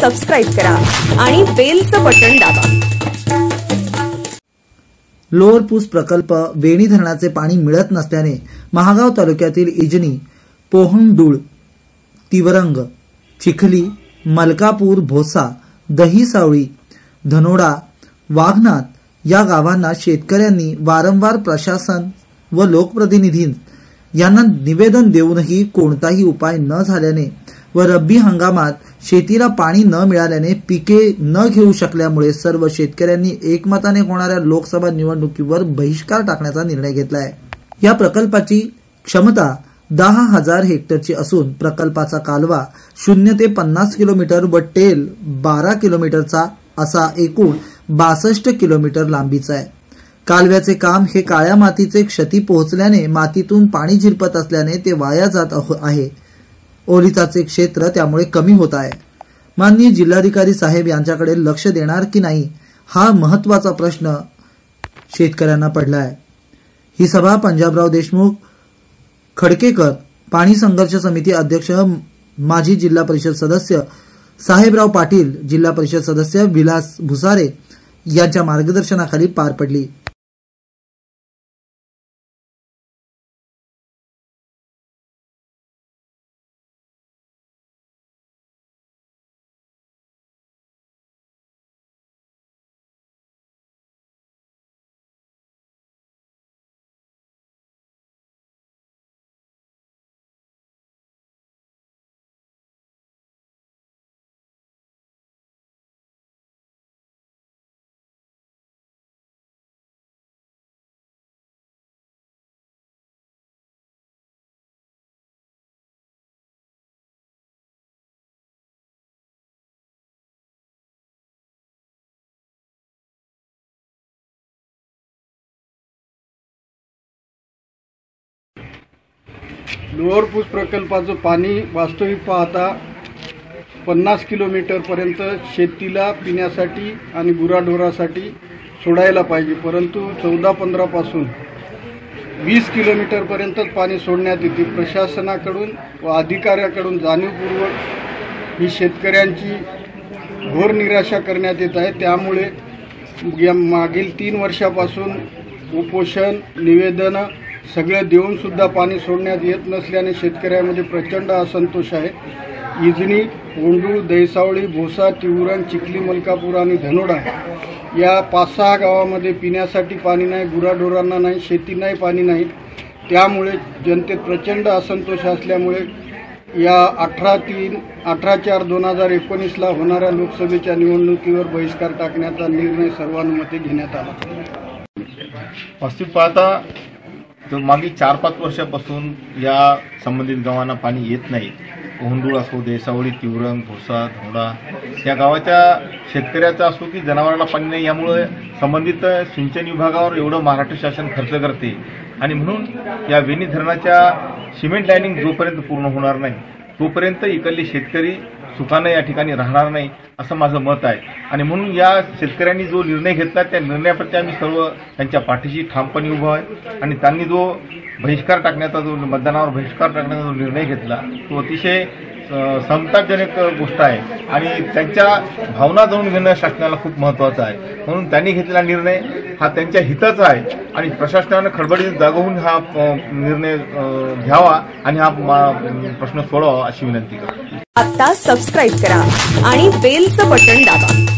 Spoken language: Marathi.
सबस्क्राईब करा आणि बेलचं बटन दाबा. लोअर पूस प्रकल्प वेणी धरणाचे पाणी मिळत नसल्याने महागाव तालुक्यातील इजनी पोहंडूळ तिवरंग चिखली मलकापूर भोसा दहीसावळी धनोडा वाघनाथ या गावांना शेतकऱ्यांनी वारंवार प्रशासन व लोकप्रतिनिधी यांना निवेदन देऊनही कोणताही उपाय न झाल्याने व रब्बी हंगामात शेतीला पाणी न मिळाल्याने पिके न घेऊ शकल्यामुळे सर्व शेतकऱ्यांनी एकमताने होणाऱ्या लोकसभा निवडणुकीवर बहिष्कार टाकण्याचा निर्णय घेतला आहे या प्रकल्पाची क्षमता दहा हजार हेक्टरची असून प्रकल्पाचा कालवा शून्य ते पन्नास किलोमीटर व टेल बारा किलोमीटरचा असा एकूण बासष्ट किलोमीटर लांबीचा आहे. कालव्याचे काम हे काळ्या मातीचे क्षती पोहोचल्याने मातीतून पाणी झिरपत असल्याने ते वाया जात अहो- आहे. ओलिताचे क्षेत्र त्यामुळे कमी होत आहे. माननीय जिल्हाधिकारी साहेब यांच्याकडे लक्ष देणार की नाही हा महत्त्वाचा प्रश्न शेतकऱ्यांना पडला आहे ही सभा पंजाबराव देशमुख खडकेकर पाणी संघर्ष समिती अध्यक्ष माजी जिल्हा परिषद सदस्य साहेबराव पाटील जिल्हा परिषद सदस्य विलास भुसारे यांच्या मार्गदर्शनाखाली पार पडली. लोअरपूस प्रकल्पाचं पाणी वास्तविक पाहता पन्नास किलोमीटरपर्यंत शेतीला पिण्यासाठी आणि गुराढोरासाठी सोडायला पाहिजे. परंतु चौदा पंधरापासून वीस किलोमीटरपर्यंतच पाणी सोडण्यात येते. प्रशासनाकडून व अधिकाऱ्याकडून जाणीवपूर्वक ही शेतकऱ्यांची घोर निराशा करण्यात येत आहे. त्यामुळे या मागील तीन वर्षापासून उपोषण निवेदनं सगळं देऊन सुद्धा पाणी सोडण्यात येत नसल्याने शेतकऱ्यामध्ये प्रचंड असंतोष आहे. इजनी ओंडूळ दैसावळी भोसा तिवरण चिखली मलकापूर आणि धनोडा या पाच सहा गावामध्ये पिण्यासाठी पाणी नाही गुराढोरांना नाही शेती नाही पाणी नाही. त्यामुळे जनतेत प्रचंड असंतोष असल्यामुळे या अठरा तीन अठरा चार दोन हजार एकोणीसला होणाऱ्या लोकसभेच्या निवडणुकीवर बहिष्कार टाकण्याचा निर्णय सर्वानुमते घेण्यात आला. वास्तविक पाहता तर मागील चार पाच वर्षापासून या संबंधित गावांना पाणी येत नाही. ओंडूळ असो देसावळी तिवरंग भोसा धोडा या गावाच्या शेतकऱ्याचा असो की जनावरांना पाणी नाही यामुळे संबंधित सिंचन विभागावर एवढं महाराष्ट्र शासन खर्च करते. आणि म्हणून या वेणी धरणाच्या सिमेंट लाईनिंग जोपर्यंत पूर्ण होणार नाही तोपर्यंत इकडले शेतकरी सुखानं या ठिकाणी राहणार नाही असं माझं मत आहे. आणि म्हणून या शेतकऱ्यांनी जो निर्णय घेतला त्या निर्णयाप्रती आम्ही सर्व त्यांच्या पाठीशी ठामपणे उभं आहे. आणि त्यांनी जो बहिष्कार टाकण्याचा जो मतदानावर बहिष्कार टाकण्याचा जो निर्णय घेतला तो अतिशय संतापजनक गोष्ट आहे. आणि त्यांच्या भावना जाणून घेणं शासनाला खूप महत्त्वाचं आहे. म्हणून त्यांनी घेतलेला निर्णय हा त्यांच्या हिताचा आहे. आणि प्रशासनानं खडबडीत जागवून हा निर्णय घ्यावा आणि हा प्रश्न सोडवावा अशी विनंती करतो. आता सबस्क्राईब करा आणि बेलचं बटन दाबा.